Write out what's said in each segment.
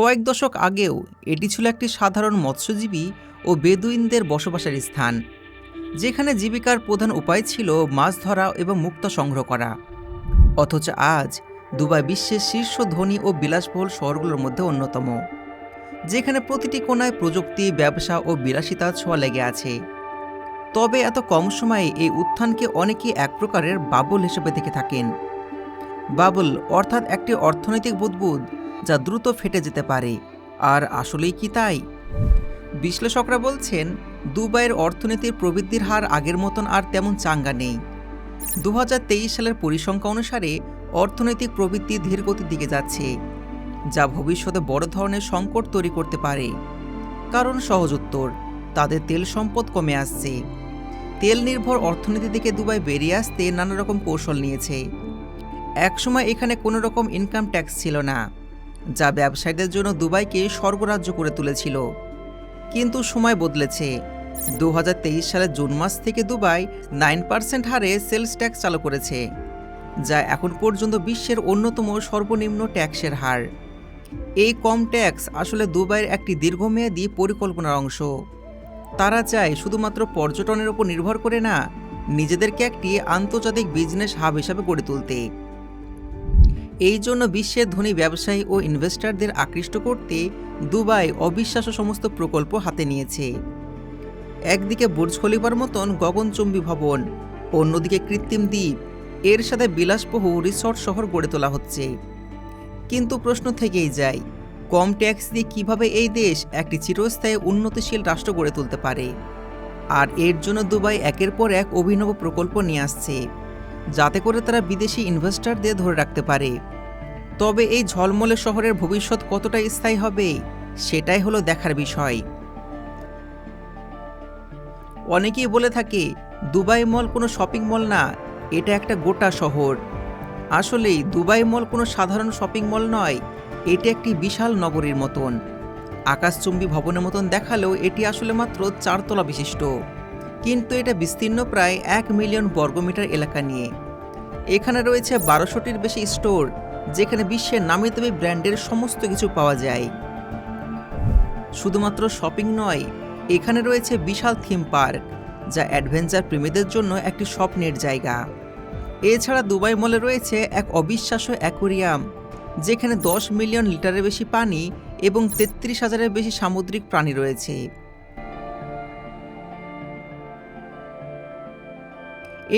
কয়েক দশক আগেও এটি ছিল একটি সাধারণ মৎস্যজীবী ও বেদুইনদের বসবাসের স্থান, যেখানে জীবিকার প্রধান উপায় ছিল মাছ ধরা এবং মুক্তা সংগ্রহ করা। অথচ আজ দুবাই বিশ্বের শীর্ষ ধনী ও বিলাসবহুল শহরগুলোর মধ্যে অন্যতম, যেখানে প্রতিটি কোনায় প্রযুক্তি, ব্যবসা ও বিলাসিতা ছোঁয়া লেগে আছে। তবে এত কম সময়ে এই উত্থানকে অনেকেই এক প্রকারের বাবল হিসেবে দেখে থাকেন। বাবল অর্থাৎ একটি অর্থনৈতিক বুদবুদ যা দ্রুত ফেটে যেতে পারে। আর আসলেই কি তাই? বিশ্লেষকরা বলছেন, দুবাইয়ের অর্থনীতির প্রবৃদ্ধির হার আগের মতন আর তেমন চাঙ্গা নেই। দু হাজার তেইশ সালের পরিসংখ্যা অনুসারে অর্থনৈতিক প্রবৃদ্ধি ধীর গতির দিকে যাচ্ছে, যা ভবিষ্যতে বড় ধরনের সংকট তৈরি করতে পারে। কারণ সহজ উত্তর, তাদের তেল সম্পদ কমে আসছে। তেল নির্ভর অর্থনীতি থেকে দুবাই বেরিয়ে আসতে নানা রকম কৌশল নিয়েছে। একসময় এখানে কোনো রকম ইনকাম ট্যাক্স ছিল না। যা ব্যবসায়ীদের জন্য দুবাইকে স্বর্গরাজ্য করে তুলেছিল। কিন্তু সময় বদলেছে। দু হাজার তেইশ সালের জুন মাস থেকে দুবাই নাইন পার্সেন্ট হারে সেলস ট্যাক্স চালু করেছে, যা এখন পর্যন্ত বিশ্বের অন্যতম সর্বনিম্ন ট্যাক্সের হার। এই কম ট্যাক্স আসলে দুবাইয়ের একটি দীর্ঘমেয়াদী পরিকল্পনার অংশ। তারা চায় শুধুমাত্র পর্যটনের উপর নির্ভর করে না, নিজেদেরকে একটি আন্তর্জাতিক বিজনেস হাব হিসাবে গড়ে তুলতে। এই জন্য বিশ্বের ধনী ব্যবসায়ী ও ইনভেস্টরদের আকৃষ্ট করতে দুবাই অবিশ্বাস্য সমস্ত প্রকল্প হাতে নিয়েছে। একদিকে বুর্জ খলিফার মতন গগনচুম্বী ভবন, অন্যদিকে কৃত্রিম দ্বীপ। এর সাথে বিলাসবহু রিসর্ট শহর গড়ে তোলা হচ্ছে। কিন্তু প্রশ্ন থেকেই যায়, কম ট্যাক্স দিয়ে কীভাবে এই দেশ একটি চিরস্থায়ী উন্নতিশীল রাষ্ট্র গড়ে তুলতে পারে? আর এর জন্য দুবাই একের পর এক অভিনব প্রকল্প নিয়ে আসছে। যাতে করে তারা বিদেশি ইনভেস্টরদের ধরে রাখতে পারে। তবে এই ঝলমলে শহরের ভবিষ্যৎ কতটা স্থায়ী হবে, সেটাই হলো দেখার বিষয়। অনেকেই বলে থাকে, দুবাই মল কোনো শপিং মল না, এটা একটা গোটা শহর। আসলেই দুবাই মল কোনো সাধারণ শপিং মল নয়, এটি একটি বিশাল নগরীর মতন। আকাশচুম্বী ভবনের মতন দেখালেও এটি আসলে মাত্র চারতলা বিশিষ্ট। কিন্তু এটা বিস্তীর্ণ প্রায় এক মিলিয়ন বর্গমিটার এলাকা নিয়ে। এখানে রয়েছে বারোশোটির বেশি স্টোর, যেখানে বিশ্বের নামি দামি ব্র্যান্ডের সমস্ত কিছু পাওয়া যায়। শুধুমাত্র শপিং নয়, এখানে রয়েছে বিশাল থিম পার্ক, যা অ্যাডভেঞ্চার প্রেমীদের জন্য একটি স্বপ্নের জায়গা। এছাড়া দুবাই মলে রয়েছে এক অবিশ্বাস্য অ্যাকোরিয়াম, যেখানে দশ মিলিয়ন লিটারের বেশি পানি এবং তেত্রিশ হাজারের বেশি সামুদ্রিক প্রাণী রয়েছে।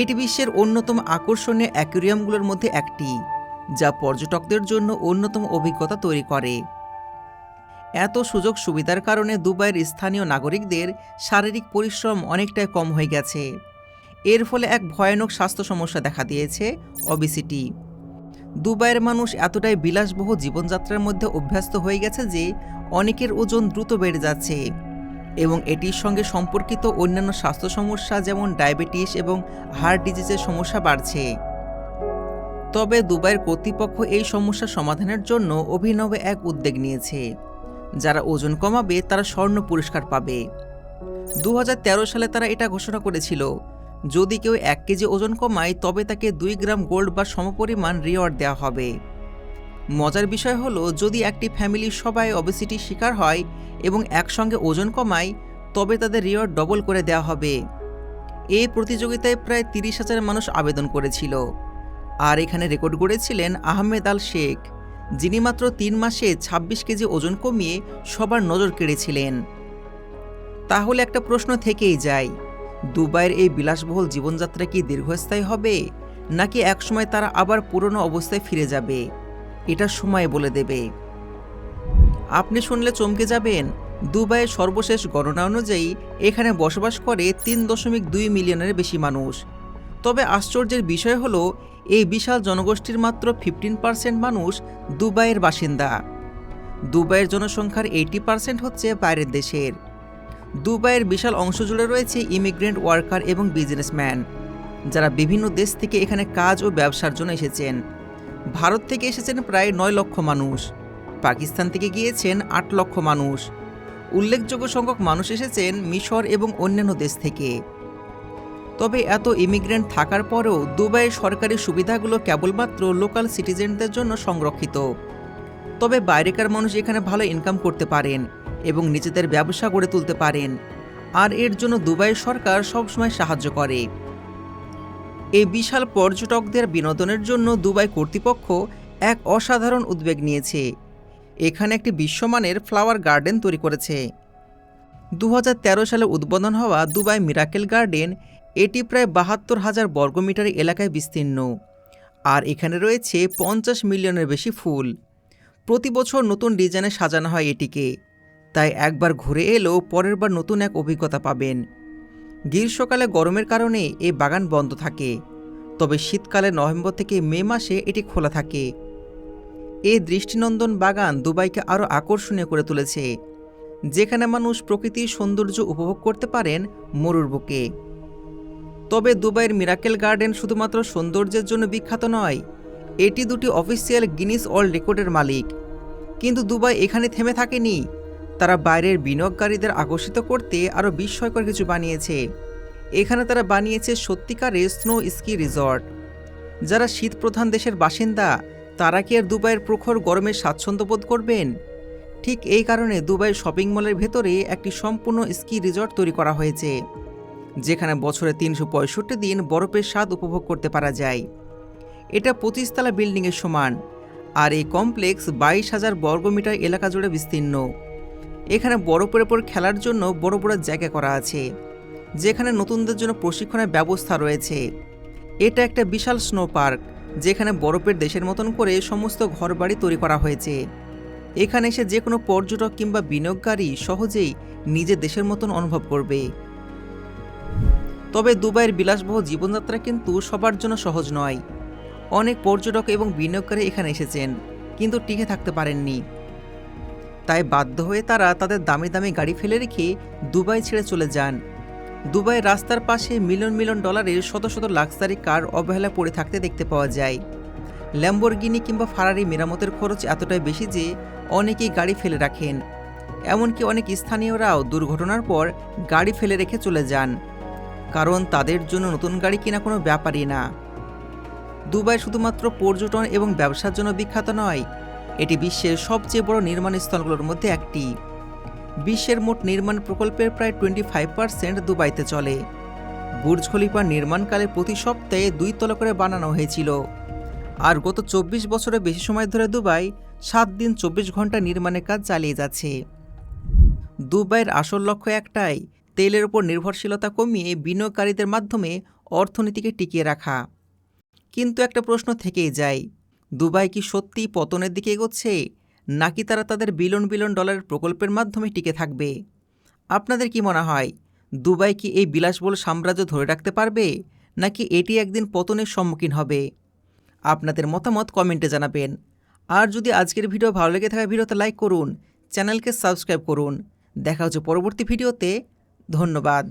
এটি বিশ্বের অন্যতম আকর্ষণীয় অ্যাকোরিয়ামগুলোর মধ্যে একটি, যা পর্যটকদের জন্য অন্যতম অভিজ্ঞতা তৈরি করে। এত সুযোগ সুবিধার কারণে দুবাইয়ের স্থানীয় নাগরিকদের শারীরিক পরিশ্রম অনেকটাই কম হয়ে গেছে। এর ফলে এক ভয়ানক স্বাস্থ্য সমস্যা দেখা দিয়েছে অবিসিটি দুবাইয়ের মানুষ এতটাই বিলাসবহ জীবনযাত্রার মধ্যে অভ্যস্ত হয়ে গেছে যে, অনেকের ওজন দ্রুত বেড়ে যাচ্ছে। এবং এটির সঙ্গে সম্পর্কিত অন্যান্য স্বাস্থ্য সমস্যা যেমন ডায়াবেটিস এবং হার্ট ডিজিজের সমস্যা বাড়ছে। তবে দুবাইয়ের কর্তৃপক্ষ এই সমস্যা সমাধানের জন্য অভিনব এক উদ্যোগ নিয়েছে। যারা ওজন কমাবে, তারা স্বর্ণ পুরস্কার পাবে। দু হাজার তেরো সালে তারা এটা ঘোষণা করেছিল, যদি কেউ এক কেজি ওজন কমায়, তবে তাকে দুই গ্রাম গোল্ড বা সমপরিমাণ রিওয়ার্ড দেওয়া হবে। মজার বিষয় হলো, যদি একটি ফ্যামিলির সবাই অবেসিটির শিকার হয় এবং একসঙ্গে ওজন কমায়, তবে তাদের রিওয়ার্ড ডবল করে দেওয়া হবে। এই প্রতিযোগিতায় প্রায় তিরিশ হাজার মানুষ আবেদন করেছিল। আর এখানে রেকর্ড গড়েছিলেন আহমেদ আল শেখ, যিনি মাত্র তিন মাসে ২৬ কেজি ওজন কমিয়ে সবার নজর কেড়েছিলেন। তাহলে একটা প্রশ্ন থেকেই যায়, দুবাইয়ের এই বিলাসবহুল জীবনযাত্রা কি দীর্ঘস্থায়ী হবে, নাকি একসময় তারা আবার পুরনো অবস্থায় ফিরে যাবে? এটা সময় বলে দেবে। আপনি শুনলে চমকে যাবেন। দুবাইয়ের সর্বশেষ গণনা অনুযায়ী এখানে বসবাস করে তিন দশমিক দুই মিলিয়নের বেশি মানুষ। তবে আশ্চর্যের বিষয় হলো, এই বিশাল জনগোষ্ঠীর মাত্র ফিফটিন পার্সেন্ট মানুষ দুবাইয়ের বাসিন্দা। দুবাইয়ের জনসংখ্যার এইটি পার্সেন্ট হচ্ছে বাইরের দেশের। দুবাইয়ের বিশাল অংশ জুড়ে রয়েছে ইমিগ্রেন্ট ওয়ার্কার এবং বিজনেসম্যান যারা বিভিন্ন দেশ থেকে এখানে কাজ ও ব্যবসার জন্য এসেছেন। ভারত থেকে এসেছেন প্রায় নয় লক্ষ মানুষ। পাকিস্তান থেকে গিয়েছেন আট লক্ষ মানুষ। উল্লেখযোগ্য সংখ্যক মানুষ এসেছেন মিশর এবং অন্যান্য দেশ থেকে। তবে এত ইমিগ্রেন্ট থাকার পরেও দুবাইয়ের সরকারি সুবিধাগুলো কেবলমাত্র লোকাল সিটিজেনদের জন্য সংরক্ষিত। তবে বাইরেকার মানুষ এখানে ভালো ইনকাম করতে পারেন এবং নিজেদের ব্যবসা গড়ে তুলতে পারেন। আর এর জন্য দুবাই সরকার সবসময় সাহায্য করে। এই বিশাল পর্যটকদের বিনোদনের জন্য দুবাই কর্তৃপক্ষ এক অসাধারণ উদ্বেগ নিয়েছে। এখানে একটি বিশ্বমানের ফ্লাওয়ার গার্ডেন তৈরি করেছে। দু হাজার তেরো সালে উদ্বোধন হওয়া দুবাই মিরাকেল গার্ডেন এটি প্রায় বাহাত্তর হাজার বর্গমিটার এলাকায় বিস্তীর্ণ। আর এখানে রয়েছে পঞ্চাশ মিলিয়নের বেশি ফুল। প্রতি বছর নতুন ডিজাইনে সাজানো হয় এটিকে। তাই একবার ঘুরে এলেও পরের বার নতুন এক অভিজ্ঞতা পাবেন। গ্রীষ্মকালে গরমের কারণে এই বাগান বন্ধ থাকে। তবে শীতকালে নভেম্বর থেকে মে মাসে এটি খোলা থাকে। এই দৃষ্টিনন্দন বাগান দুবাইকে আরও আকর্ষণীয় করে তুলেছে, যেখানে মানুষ প্রকৃতির সৌন্দর্য উপভোগ করতে পারেন মরুর বুকে। তবে দুবাইয়ের মিরাকেল গার্ডেন শুধুমাত্র সৌন্দর্যের জন্য বিখ্যাত নয়, এটি দুটি অফিসিয়াল গিনিস ওয়ার্ল্ড রেকর্ডের মালিক। কিন্তু দুবাই এখানে থেমে থাকেনি। তারা বাইরের বিনিয়োগকারীদের আকর্ষিত করতে আরও বিস্ময়কর কিছু বানিয়েছে। এখানে তারা বানিয়েছে সত্যিকারের স্নো স্কি রিসর্ট। যারা শীতপ্রধান দেশের বাসিন্দা, তারা কি আর দুবাইয়ের প্রখর গরমে স্বাচ্ছন্দ্য বোধ করবেন? ঠিক এই কারণে দুবাই শপিং মলের ভেতরে একটি সম্পূর্ণ স্কি রিসর্ট তৈরি করা হয়েছে, যেখানে বছরে তিনশো পঁয়ষট্টি দিন বরফের স্বাদ উপভোগ করতে পারা যায়। এটা পঁচিশতলা বিল্ডিংয়ের সমান, আর এই কমপ্লেক্স বাইশ হাজার বর্গমিটার এলাকা জুড়ে বিস্তীর্ণ। এখানে বরফের ওপর খেলার জন্য বড় বড় জায়গা করা আছে, যেখানে নতুনদের জন্য প্রশিক্ষণের ব্যবস্থা রয়েছে। এটা একটা বিশাল স্নো পার্ক যেখানে বরফের দেশের মতন করে সমস্ত ঘরবাড়ি তৈরি করা হয়েছে। এখানে এসে যে কোনো পর্যটক কিংবা বিনিয়োগকারী সহজেই নিজের দেশের মতন অনুভব করবে। তবে দুবাইয়ের বিলাসবহ জীবনযাত্রা কিন্তু সবার জন্য সহজ নয়। অনেক পর্যটক এবং বিনিয়োগকারী এখানে এসেছেন, কিন্তু টিকে থাকতে পারেননি। তাই বাধ্য হয়ে তারা তাদের দামি দামি গাড়ি ফেলে রেখে দুবাই ছেড়ে চলে যান। দুবাইয়ের রাস্তার পাশে মিলিয়ন মিলিয়ন ডলারের শত শত লাক্সারি কার অবহেলা পড়ে থাকতে দেখতে পাওয়া যায়। ল্যাম্বরগিনি কিংবা ফারারি মেরামতের খরচ এতটাই বেশি যে অনেকেই গাড়ি ফেলে রাখেন। এমনকি অনেক স্থানীয়রাও দুর্ঘটনার পর গাড়ি ফেলে রেখে চলে যান। কারণ তাদের জন্য নতুন গাড়ি কেনা কোনো ব্যাপারই না। দুবাই শুধুমাত্র পর্যটন এবং ব্যবসার জন্য বিখ্যাত নয় এটি বিশ্বের সবচেয়ে বড় নির্মাণ স্থলগুলোর মধ্যে একটি। বিশ্বের মোট নির্মাণ প্রকল্পের প্রায় টোয়েন্টি ফাইভ পার্সেন্ট দুবাইতে চলে। বুর্জ খলিফা নির্মাণকালে প্রতি সপ্তাহে দুই তলা করে বানানো হয়েছিল। আর গত চব্বিশ বছরের বেশি সময় ধরে দুবাই সাত দিন চব্বিশ ঘণ্টা নির্মাণের কাজ চালিয়ে যাচ্ছে। দুবাইয়ের আসল লক্ষ্য একটাই, তেলের উপর নির্ভরশীলতা কমিয়ে বিনিয়োগকারীদের মাধ্যমে অর্থনীতিকে টিকিয়ে রাখা। কিন্তু একটা প্রশ্ন থেকেই যায় দুবাই কি সত্যিই পতনের দিকে এগোচ্ছে? নাকি তারা তাদের বিলন বিলন ডলারের প্রকল্পের মাধ্যমে টিকে থাকবে? আপনাদের কি মনে হয়, দুবাই কি এই বিলাসবহুল সাম্রাজ্য ধরে রাখতে পারবে? নাকি এটি একদিন পতনের সম্মুখীন হবে? আপনাদের মতামত কমেন্টে জানাবেন। আর যদি আজকের ভিডিও ভালো লেগে থাকে, ভিডিওতে লাইক করুন, চ্যানেলকে সাবস্ক্রাইব করুন। দেখা হচ্ছে পরবর্তী ভিডিওতে। ধন্যবাদ।